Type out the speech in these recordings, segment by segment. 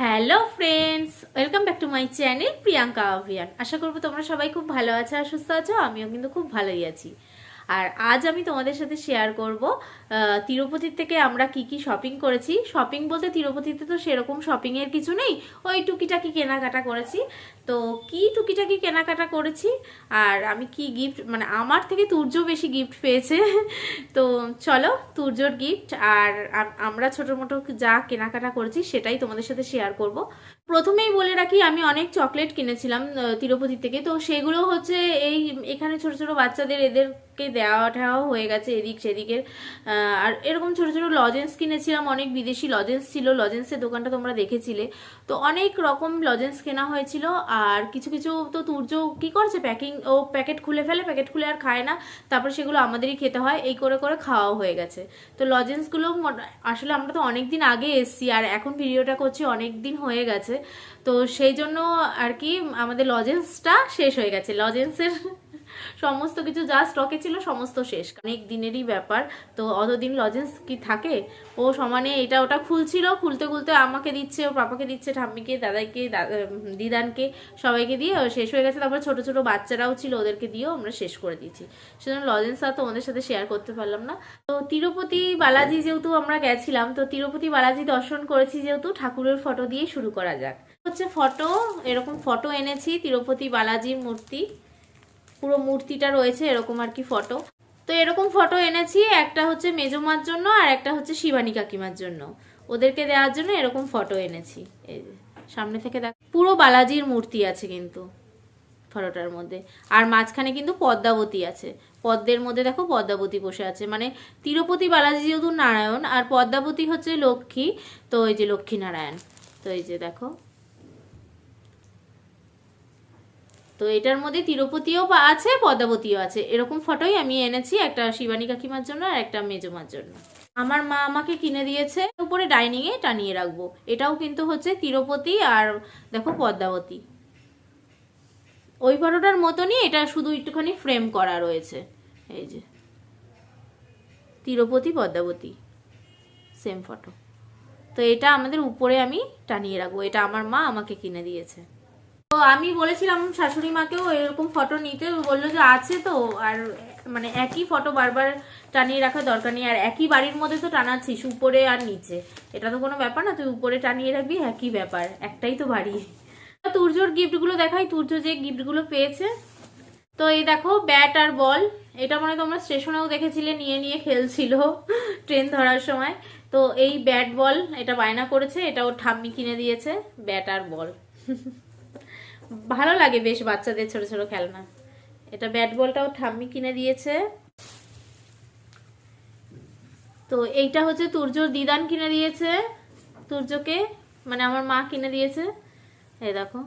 Hello friends welcome back to my channel Priyanka অভিয়ান আশা করব তোমরা সবাই খুব ভালো আছো আর সুস্থ আছো, আমিও কিন্তু খুব ভালোই আছি। আর আজ আমি তোমাদের সাথে শেয়ার করব তিরুপতির থেকে আমরা কি কি শপিং করেছি। শপিং বলতে তিরুপতিতে তো সেরকম শপিংয়ের কিছু নেই, ওই টুকিটাকি কেনাকাটা করেছি। তো কি টুকিটাকি কেনাকাটা করেছি? আর আমি কি গিফট মানে আমার থেকে তুর্য বেশি গিফট পেয়েছে। তো চলো, তুর্যর গিফট আর আমরা ছোটো মোটো যা কেনাকাটা করেছি সেটাই তোমাদের সাথে শেয়ার করব। প্রথমেই বলে রাখি, আমি অনেক চকলেট কিনেছিলাম তিরুপতি থেকে। তো সেগুলো হচ্ছে এই এখানে ছোট ছোট বাচ্চাদের এদেরকে দেওয়া ঠেওয়া হয়ে গেছে এদিক সেদিকের। আর এরকম ছোট ছোট লজেন্স কিনেছিলাম, অনেক বিদেশি লজেন্স ছিল লজেন্সের দোকানটা তোমরা দেখেছিলে। তো অনেক রকম লজেন্স কেনা হয়েছিল, আর কিছু কিছু তো তুর্য কি করছে? প্যাকিং ও প্যাকেট খুলে ফেলে প্যাকেট খুলে আর খায় না। তারপর সেগুলো আমাদেরই খেতে হয়, এই করে করে খাওয়াও হয়ে গেছে। তো লজেন্সগুলো আসলে আমরা তো অনেক দিন আগে এসছি, আর এখন ভিডিওটা করছি অনেক দিন হয়ে গেছে। তো সেই জন্য আর কি আমাদের লজেন্সটা শেষ হয়ে গেছে। লজেন্সের সমস্ত কিছু যা স্টকে ছিল সমস্ত শেষ। অনেক দিনেরই ব্যাপার। তো অতদিন লজেন্স কি থাকে? ও সমানে এটা ওটা খুলছিল। খুলতে খুলতে আমাকে দিচ্ছে, ওর পাপাকে দিচ্ছে, ঠাম্মিকে দাদাইকে দা- দিদানকে, সবাইকে দিয়ে শেষ হয়ে গেছে। তারপর ছোট ছোট বাচ্চারাও ছিল, ওদেরকে দিয়েও আমরা শেষ করে দিয়েছি। সেজন্য লজেন্স আর ওদের সাথে শেয়ার করতে পারলাম না। তো তিরুপতি বালাজি যেহেতু আমরা গেছিলাম, তো তিরুপতি বালাজি দর্শন করেছি যেহেতু, ঠাকুরের ফটো দিয়ে শুরু করা যাক। হচ্ছে ফটো এরকম ফটো এনেছি, তিরুপতি বালাজির মূর্তি। পুরো মূর্তিটা রয়েছে এরকম আর কি ফটো তো এরকম ফটো এনেছি একটা হচ্ছে মেজমার জন্য আর একটা হচ্ছে শিবানী কাকিমার জন্য। ওদেরকে দেওয়ার জন্য এরকম ফটো এনেছি। এই যে, সামনে থেকে দেখ পুরো বালাজির মূর্তি আছে কিন্তু ফটোটার মধ্যে। আর মাঝখানে কিন্তু পদ্মাবতী আছে। পদ্মের মধ্যে দেখো পদ্মাবতী বসে আছে। মানে তিরুপতি বালাজি যেহেতু নারায়ণ আর পদ্মাবতী হচ্ছে লক্ষ্মী তো এই যে লক্ষ্মী নারায়ণ। তো এই যে দেখো তো এটার মধ্যে তিরুপতিও আছে, পদ্মাবতীও আছে। এরকম ফটোই আমি এনেছি একটা শিবানী কাকিমার জন্য আর একটা মেজমার জন্য। আমার মা আমাকে কিনে দিয়েছে, উপরে ডাইনিং এ টানিয়ে রাখব। এটাও কিন্তু হচ্ছে তিরুপতি আর দেখো পদ্মাবতী। ওই ফটোটার মতনই এটা শুধু একটুখানি ফ্রেম করা রয়েছে। এই যে। তিরুপতি, পদ্মাবতী সেম ফটো তো এটা আমাদের উপরে আমি টানিয়ে রাখব। এটা আমার মা আমাকে কিনে দিয়েছে। তো আমি বলেছিলাম শাশুড়ি মাকেও এরকম ফটো নিতে। বলল যে আছে তো, আর মানে একই ফটো বারবার টানিয়ে রাখার দরকার নেই, আর একই বাড়ির মধ্যে তো টানাচ্ছিস, উপরে আর নিচে। এটা তো কোনো ব্যাপার না, তুই উপরে টানিয়ে রাখবি, একই ব্যাপার, একটাই তো বাড়ি। তুর্যর গিফটগুলো দেখাই, তুর্য যে গিফটগুলো পেয়েছে। তো এই দেখো ব্যাট আর বল এটা মানে তোমরা স্টেশনেও দেখেছিলে, নিয়ে নিয়ে খেলছিল ট্রেন ধরার সময়। তো এই ব্যাট বল এটা বায়না করেছে, এটা ওর ঠাম্মি কিনে দিয়েছে ব্যাট আর বল ভালো লাগে বেশ বাচ্চাদের ছোট ছোট খেলনা। এটা ব্যাট বলটাও ঠাম্মি কিনে দিয়েছে। তো এইটা হচ্ছে তুর্যর দিদান কিনে দিয়েছে। তুর্যকে মানে আমার মা কিনে দিয়েছে। এই দেখো,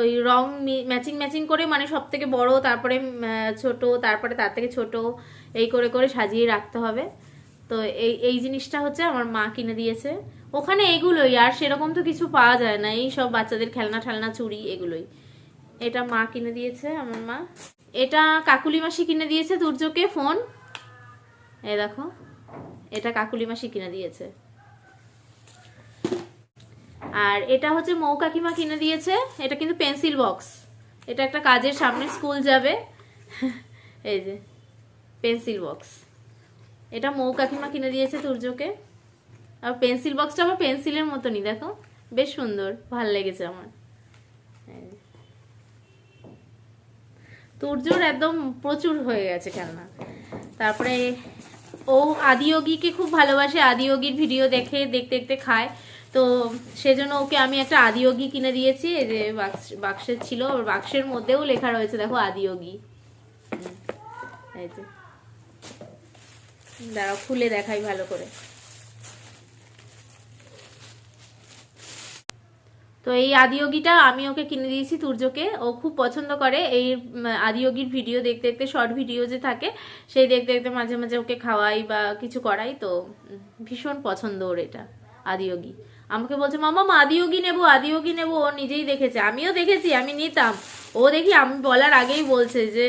ওই রং ম্যাচিং ম্যাচিং করে মানে সব থেকে বড়, তারপরে ছোট, তারপরে তার থেকে ছোট, এই করে করে সাজিয়ে রাখতে হবে। তো এই এই জিনিসটা হচ্ছে আমার মা কিনে দিয়েছে। ওখানে এগুলোই, আর সেরকম তো কিছু পাওয়া যায় না। এই সব বাচ্চাদের খেলনা ঠেলনা চুরি এগুলোই। এটা মা কিনে দিয়েছে, আমার মা। এটা কাকুলি মাসি কিনে দিয়েছে দুর্যোগকে ফোন। এই দেখো, এটা কাকুলি মাসি কিনে দিয়েছে। আর এটা হচ্ছে মৌ কাকিমা কিনে দিয়েছে, এটা কিন্তু পেন্সিল বক্স। এটা একটা কাজের সামনে স্কুল যাবে। এই যে, পেন্সিল বক্স। এটা মৌ কাকিমা কিনে দিয়েছে তুর্যকে আর পেন্সিল বক্সটা আমার পেন্সিলের মতনই, দেখো। বেশ সুন্দর, ভালো লেগেছে আমার এই যে। তুর্যর একদম প্রচুর হয়ে গেছে খেলনা। তারপরে ও আদিয়োগীকে খুব ভালোবাসে, আদিয়োগীর ভিডিও দেখে, দেখতে দেখতে খায়। তো সেজন্য ওকে আমি একটা আদিয়োগী কিনে দিয়েছি, এই যে বাক্স, বাক্সের ছিল আর বাক্সের মধ্যেও লেখা রয়েছে, দেখো আদিয়োগী। এই দাঁড়াও, খুলে দেখাই ভালো করে। তো এই আদিয়োগীটা আমি ওকে কিনে দিয়েছি তুর্যকে। ও খুব পছন্দ করে এই আদিয়োগীর ভিডিও দেখতে দেখতে, শর্ট ভিডিও যে থাকে, সেই দেখতে দেখতে মাঝে মাঝে ওকে খাওয়াই বা কিছু করাই। তো ভীষণ পছন্দ ওর এটা, আদিয়োগী। আমাকে বলছে, মামা আদিয়োগী নেব আদিয়োগী নেব। ও নিজেই দেখেছে। আমিও দেখেছি, আমি নিতাম। ও দেখি, আমি বলার আগেই বলছে যে,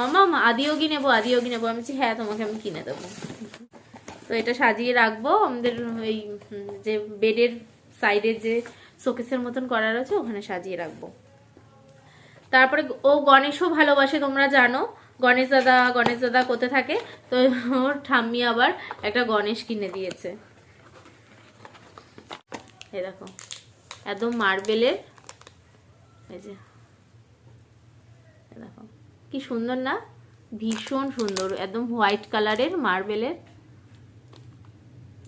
মামা আদিয়োগী নেব, আদিয়োগি নেব। আমি হ্যাঁ তোমাকে আমি কিনে দেবো। তো এটা সাজিয়ে রাখব। আমাদের ওই যে বেডের সাইডের যে শোকেসের মতন করা রয়েছে, ওখানে সাজিয়ে রাখব। তারপরে ও গণেশও ভালোবাসে, তোমরা জানো। গণেশ দাদা গণেশ দাদা কোথায় থাকে? তো ওর ঠাম্মি আবার একটা গণেশ কিনে দিয়েছে। এই দেখো, একদম মার্বেলের। এই যে দেখো, কি সুন্দর না? ভীষণ সুন্দর, একদম হোয়াইট কালারের মার্বেলের।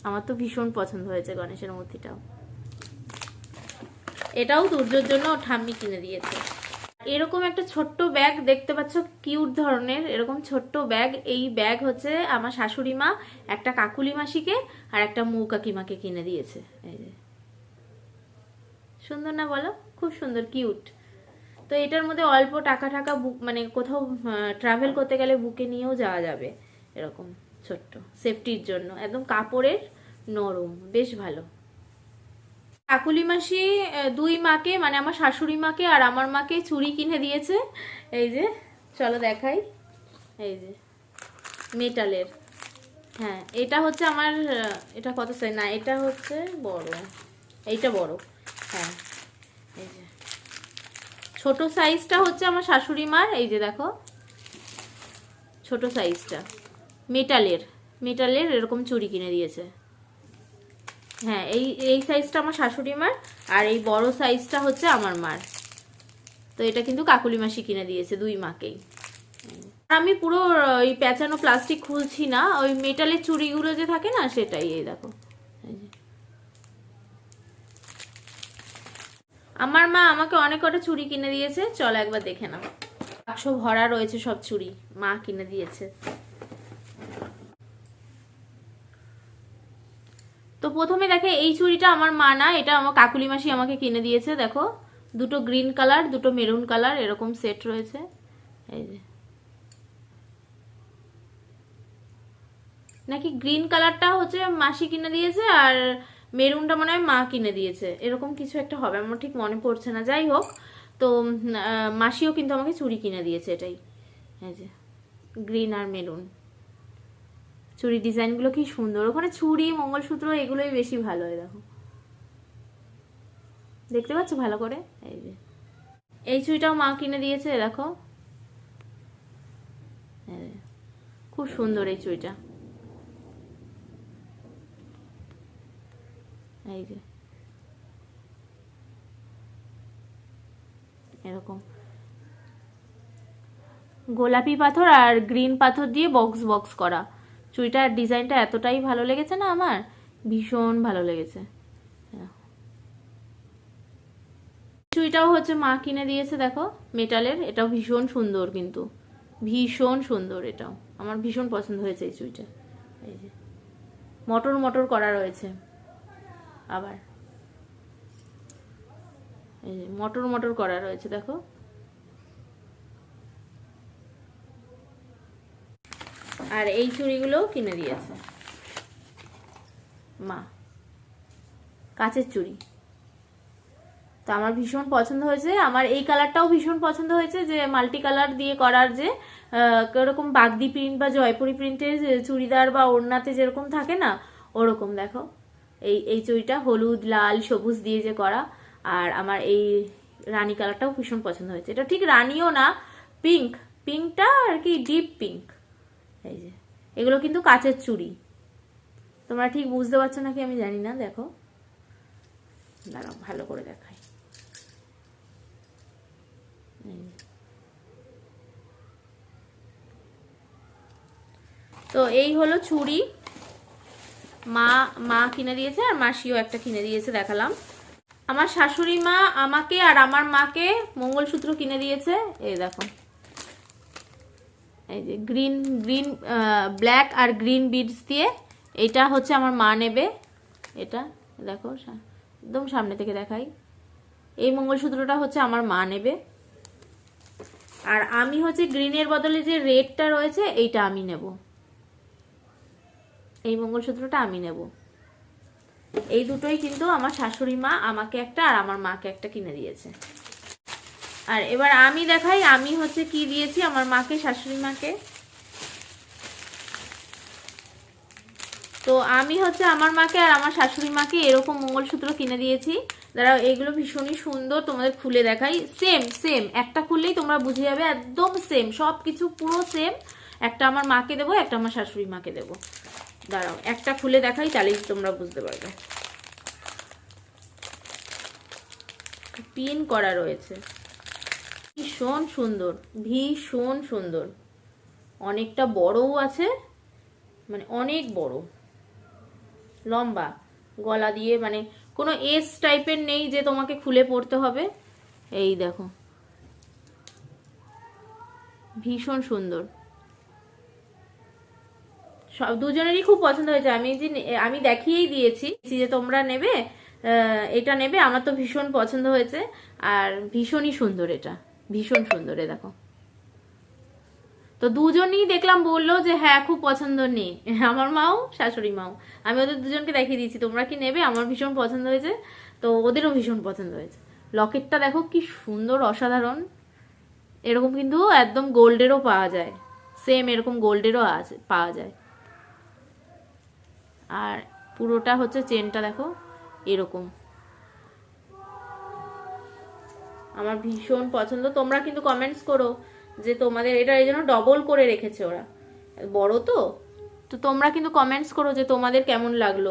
আমার তো ভীষণ পছন্দ হয়েছে গণেশের মূর্তিটাও। এটাও দুর্যোর জন্য ঠাম্মি কিনে দিয়েছে। এরকম একটা ছোট্ট ব্যাগ দেখতে পাচ্ছ, কিউট ধরনের, এরকম ছোট্ট ব্যাগ। এই ব্যাগ হচ্ছে আমার শাশুড়ি মা, একটা কাকুলি মাসিকে আর একটা মৌ কাকিমাকে কিনে দিয়েছে। এই যে। সুন্দর না বলো? খুব সুন্দর, কিউট। তো এটার মধ্যে অল্প টাকা টাকা বুক মানে কোথাও ট্রাভেল করতে গেলে বুকে নিয়েও যাওয়া যাবে। এরকম ছোট্ট সেফটির জন্য। একদম কাপড়ের নরম, বেশ ভালো। কাকুলি মাসি দুই মাকে মানে আমার শাশুড়ি মাকে আর আমার মাকে চুড়ি কিনে দিয়েছে। এই যে, চলো দেখাই। এই যে, মেটালের। হ্যাঁ এটা হচ্ছে আমার এটা কত সাইজ না, এটা হচ্ছে বড়। এইটা বড়। হ্যাঁ এই যে। ছোটো সাইজটা হচ্ছে আমার শাশুড়ি মার। এই যে দেখো। ছোট সাইজটা মেটালের মেটালের এরকম চুড়ি কিনে দিয়েছে। হ্যাঁ এই এই সাইজটা আমার শাশুড়ি মার, আর এই বড় সাইজটা হচ্ছে আমার মার। তো এটা কিন্তু কাকুলি মাসি কিনে দিয়েছে দুই মাকেই। আমি পুরো ওই প্যাঁচানো প্লাস্টিক খুলছি না, ওই মেটালের চুড়িগুলো যে থাকে না, সেটাই, এই দেখো। আমার মা আমাকে অনেক কটা চুড়ি কিনে দিয়েছে, চলো একবার দেখে নাও। বাক্স ভরা রয়েছে সব চুড়ি, মা কিনে দিয়েছে। তো প্রথমে দেখে এই চুড়িটা আমার মা না, এটা আমার কাকুলি মাসি আমাকে কিনে দিয়েছে, দেখো। দুটো গ্রিন কালার, দুটো মেরুন কালার, এরকম সেট রয়েছে। এই যে। নাকি গ্রিন কালারটা হচ্ছে মাসি কিনে দিয়েছে আর মেরুনটা মনে হয় মা কিনে দিয়েছে। এরকম কিছু একটা হবে, আমার ঠিক মনে পড়ছে না, যাই হোক। তো মাসিও কিন্তু আমাকে চুড়ি কিনে দিয়েছে এটাই। এই যে, গ্রিন আর মেরুন। চুড়ি ডিজাইনগুলো কি সুন্দর? ওখানে চুড়ি, মঙ্গলসূত্র এগুলোই বেশি ভালো হয়, দেখো। দেখতে পাচ্ছ ভালো করে? এই যে। এই চুড়িটাও মা কিনে দিয়েছে, দেখো। খুব সুন্দর এই চুড়িটা। এই যে। এরকম। গোলাপি পাথর আর গ্রিন পাথর দিয়ে বক্স বক্স করা। চুড়িটার ডিজাইনটা এতটাই ভালো লেগেছে না আমার? ভীষণ ভালো লেগেছে। চুড়িটাও হচ্ছে মা কিনে দিয়েছে, দেখো, মেটালের। এটাও ভীষণ সুন্দর কিন্তু। ভীষণ সুন্দর এটাও। আমার ভীষণ পছন্দ হয়েছে এই চুড়িটা। এই যে, মটর মটর করা রয়েছে। আবার। এই যে, মটর মটর করা রয়েছে, দেখো। আর এই চুড়িগুলোও কিনে দিয়েছে। মা কাচের চুড়ি। তো আমার ভীষণ পছন্দ হয়েছে। আমার এই কালারটাও ভীষণ পছন্দ হয়েছে যে মাল্টি কালার দিয়ে করার যে আহ, এরকম বাগদি প্রিন্ট বা জয়পুরি প্রিন্টের চুড়িদার বা ওড়নাতে যেরকম থাকে না ওরকম দেখো। এই এই চুড়িটা হলুদ লাল সবুজ দিয়ে যে করা। আর আমার এই রানী কালারটাও ভীষণ পছন্দ হয়েছে। এটা ঠিক রানীও না পিঙ্ক পিঙ্কটা আর কি ডিপ পিঙ্ক এই যে। এগুলো কিন্তু কাচের চুড়ি। তোমরা ঠিক বুঝতে পারছ নাকি আমি জানি না, দেখো। দাঁড়াও, ভালো করে দেখাই। তো এই হলো চুড়ি। মা মা কিনে দিয়েছে আর মাসিও একটা কিনে দিয়েছে, দেখালাম। আমার শাশুড়ি মা আমাকে আর আমার মাকে মঙ্গলসূত্র কিনে দিয়েছে, এই দেখো। এই যে গ্রিন গ্রিন ব্ল্যাক আর গ্রিন বিডস দিয়ে এটা হচ্ছে আমার মা নেবে। এটা দেখো একদম সামনে থেকে দেখাই। এই মঙ্গলসূত্রটা হচ্ছে আমার মা নেবে। আর আমি হচ্ছে গ্রিনের বদলে যে রেডটা রয়েছে, এইটা আমি নেব। এই মঙ্গলসূত্রটা আমি নেব। এই দুটোই কিন্তু আমার শাশুড়ি মা আমাকে একটা আর আমার মাকে একটা কিনে দিয়েছে। আর এবার আমি দেখাই, আমি হচ্ছে কি দিয়েছি আমার মাকে, শাশুড়ি মাকে। তো আমি হচ্ছে আমার মাকে আর আমার শাশুড়ি মাকে এরকম মঙ্গলসূত্র কিনে দিয়েছি। দাঁড়াও, এগুলো ভীষণই সুন্দর, তোমাদের খুলে দেখাই। সেম সেম একটা খুললেই তোমরা বুঝে যাবে, একদম সেম সব কিছু পুরো সেম একটা আমার মাকে দেবো, একটা আমার শাশুড়ি মাকে দেবো। দাঁড়াও, একটা খুলে দেখাই, তাহলেই তোমরা বুঝতে পারবে। পিন করা রয়েছে। ভীষণ সুন্দর ভীষণ সুন্দর। অনেকটা বড়ও আছে মানে অনেক বড়। লম্বা, গলা দিয়ে মানে কোনো এস টাইপের নেই যে তোমাকে খুলে পড়তে হবে। এই দেখো। ভীষণ সুন্দর। সব দুজনেরই খুব পছন্দ হয়েছে। আমি যে আমি দেখিয়েই দিয়েছি যে তোমরা নেবে এটা নেবে। আমার তো ভীষণ পছন্দ হয়েছে। আর ভীষণই সুন্দর এটা। ভীষণ সুন্দর দেখো। তো দুজনই দেখলাম বলল যে হ্যাঁ খুব পছন্দ নেই আমার মাও, শাশুড়ি মাও। আমি ওদের দুজনকে দেখিয়ে দিয়েছি, তোমরা কি নেবে? আমার ভীষণ পছন্দ হয়েছে। তো ওদেরও ভীষণ পছন্দ হয়েছে। লকেটটা দেখো কি সুন্দর, অসাধারণ। এরকম কিন্তু একদম গোল্ডেরও পাওয়া যায়। সেম এরকম গোল্ডেরও আছে, পাওয়া যায়। আর পুরোটা হচ্ছে চেনটা দেখো, এরকম। আমার ভীষণ পছন্দ। তোমরা কিন্তু কমেন্টস করো যে তোমাদের এটা এই জন্য ডবল করে রেখেছে ওরা। বড় তো? তো তোমরা কিন্তু কমেন্টস করো যে তোমাদের কেমন লাগল।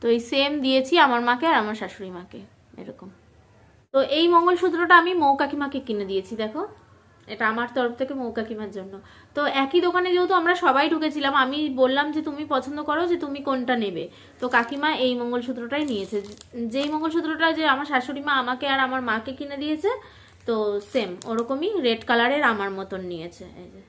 তো এই সেম দিয়েছি আমার মাকে আর আমার শাশুড়ি মাকে, এরকম। তো এই মঙ্গলসূত্রটা আমি মৌ কাকিমাকে কিনে দিয়েছি, দেখো। এটা আমার তরফ থেকে মৌ কাকিমার জন্য। তো একই দোকানে যেহেতু আমরা সবাই ঢুকেছিলাম, আমি বললাম যে তুমি পছন্দ করো যে তুমি কোনটা নেবে। তো কাকিমা এই মঙ্গলসূত্রটাই নিয়েছে। যেই মঙ্গলসূত্রটা যে আমার শাশুড়ি মা আমাকে আর আমার মাকে কিনে দিয়েছে, তো সেম ওরকমই রেড কালারের আমার মতন নিয়েছে, এই যে।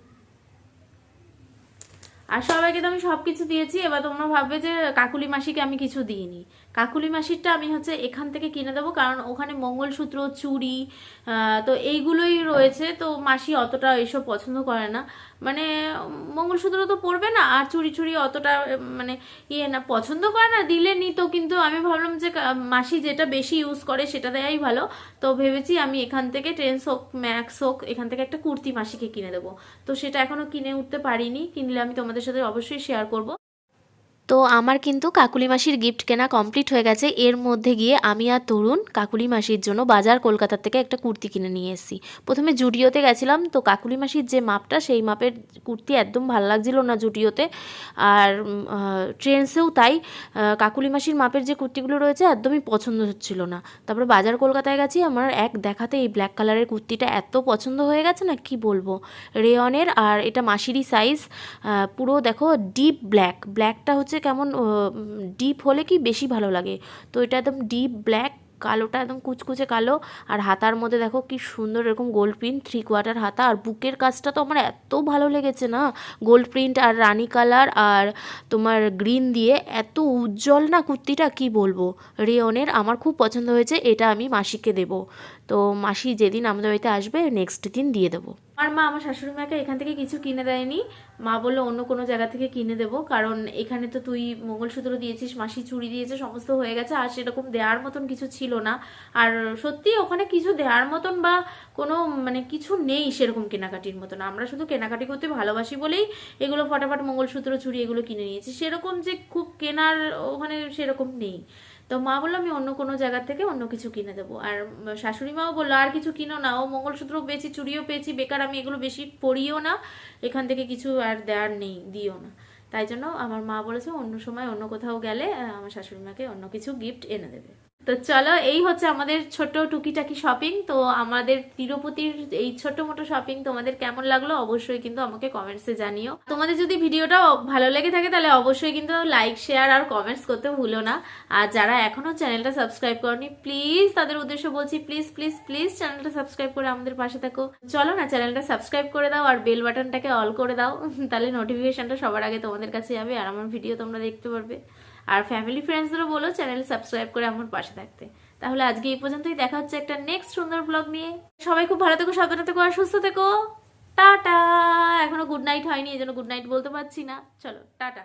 আর সবাইকে তো আমি সব কিছু দিয়েছি, এবার তোমরা ভাববে যে কাকুলি মাসিকে আমি কিছু দিইনি। কাকুলি মাসিরটা আমি হচ্ছে এখান থেকে কিনে দেবো, কারণ ওখানে মঙ্গলসূত্র, চুড়ি তো এইগুলোই রয়েছে, তো মাসি অতটা এইসব পছন্দ করে না। মানে মঙ্গলসূত্র তো পরবে না, আর চুড়ি চুড়ি অতটা মানে ইয়ে না, পছন্দ করে না, দিলে নিত কিন্তু আমি ভাবলাম যে মাসি যেটা বেশি ইউজ করে সেটা দেয়াই ভালো। তো ভেবেছি আমি এখান থেকে ট্রেন্স হোক ম্যাক্স হোক, এখান থেকে একটা কুর্তি মাসিকে কিনে দেবো। তো সেটা এখনও কিনে উঠতে পারিনি, কিনলে আমি তোমাদের সাথে অবশ্যই শেয়ার করব। তো আমার কিন্তু কাকুলি মাসির গিফট কেনা কমপ্লিট হয়ে গেছে। এর মধ্যে গিয়ে আমি আর তরুণ কাকুলি মাসির জন্য বাজার কলকাতা থেকে একটা কুর্তি কিনে নিয়ে এসেছি। প্রথমে জুডিওতে গেছিলাম, তো কাকুলি মাসির যে মাপটা, সেই মাপের কুর্তি একদম ভালো লাগছিল না জুডিওতে। আর ট্রেন্সেও তাই কাকুলি মাসির মাপের যে কুর্তিগুলো রয়েছে একদমই পছন্দ হচ্ছিল না। তারপরে বাজার কলকাতায় গেছি, আমার এক দেখাতে এই ব্ল্যাক কালারের কুর্তিটা এত পছন্দ হয়ে গেছে না, কি বলব? রেয়নের আর এটা মাসিরই সাইজ পুরো দেখো ডিপ ব্ল্যাক ব্ল্যাকটা হচ্ছে কেমন ডিপ হলে কি বেশি ভালো লাগে? তো এটা একদম ডিপ ব্ল্যাক কালোটা একদম কুচকুচে কালো, আর হাতার মধ্যে দেখো কি সুন্দর এরকম গোল্ড প্রিন্ট থ্রি কোয়ার্টার হাতা, আর বুকের কাজটা তো আমার এত ভালো লেগেছে না? গোল্ড প্রিন্ট আর রানি কালার আর তোমার গ্রিন দিয়ে এত উজ্জ্বল না কুর্তিটা কি বলব? রেয়নের আমার খুব পছন্দ হয়েছে, এটা আমি মাসিকে দেব। তো মাসি যেদিন আমাদের বাড়িতে আসবে নেক্সট দিন দিয়ে দেবো। আমার মা, আমার শাশুড়ি মাকে এখান থেকে কিছু কিনে দেয়নি। মা বলল অন্য কোনো জায়গা থেকে কিনে দেবো, কারণ এখানে তো তুই মঙ্গলসূত্র দিয়েছিস, মাসি চুড়ি দিয়েছে, সমস্ত হয়ে গেছে, আর সেরকম দেওয়ার মতন কিছু ছিল না। আর সত্যি ওখানে কিছু দেওয়ার মতন বা কোনো মানে কিছু নেই সেরকম কেনাকাটির মতন। আমরা শুধু কেনাকাটি করতে ভালোবাসি বলেই এগুলো ফটাফট মঙ্গলসূত্র চুড়ি এগুলো কিনে নিয়েছি। সেরকম যে খুব কেনার ওখানে সেরকম নেই। তো মা বলল, আমি অন্য কোনো জায়গা থেকে অন্য কিছু কিনে দেবো। আর শাশুড়ি মাও বলল, আর কিছু কিনো না, ও মঙ্গলসূত্রও পেয়েছি, চুড়িও পেয়েছি, বেকার আমি এগুলো বেশি পরিও না, এখান থেকে কিছু আর দেওয়ার নেই, দিও না। তাই জন্য আমার মা বলেছে, অন্য সময় অন্য কোথাও গেলে আমার শাশুড়ি মাকে অন্য কিছু গিফট এনে দেবে। তো চলো, এই হচ্ছে আমাদের ছোট টুকিটাকি শপিং তো আমাদের তিরুপতির এই ছোট মোটো শপিং তোমাদের কেমন লাগল অবশ্যই কিন্তু আমাকে কমেন্টসে জানিও। তোমাদের যদি ভিডিওটা ভালো লেগে থাকে তাহলে অবশ্যই কিন্তু লাইক শেয়ার আর কমেন্টস করতে ভুলো না। আর যারা এখনও চ্যানেলটা সাবস্ক্রাইব করনি প্লিজ তাদের উদ্দেশ্য বলছি প্লিজ প্লিজ প্লিজ চ্যানেলটা সাবস্ক্রাইব করে আমাদের পাশে থাকো। চলো না, চ্যানেলটা সাবস্ক্রাইব করে দাও আর বেল বাটনটাকে অল করে দাও। তাহলে নোটিফিকেশনটা সবার আগে তোমাদের কাছে যাবে আর আমার ভিডিও তোমরা দেখতে পারবে। আর ফ্যামিলি ফ্রেন্ডসদেরও বলো চ্যানেল সাবস্ক্রাইব করে আমার পাশে থাকতে। তাহলে আজকে এই পর্যন্তই, দেখা হচ্ছে একটা নেক্সট সুন্দর ব্লগ নিয়ে। সবাই খুব ভালো থেকো, সাবধানে থেকো আর সুস্থ থেকো। টাটা! এখনও গুড নাইট হয়নি, এই জন্য গুড নাইট বলতে পারছি না। চলো, টাটা।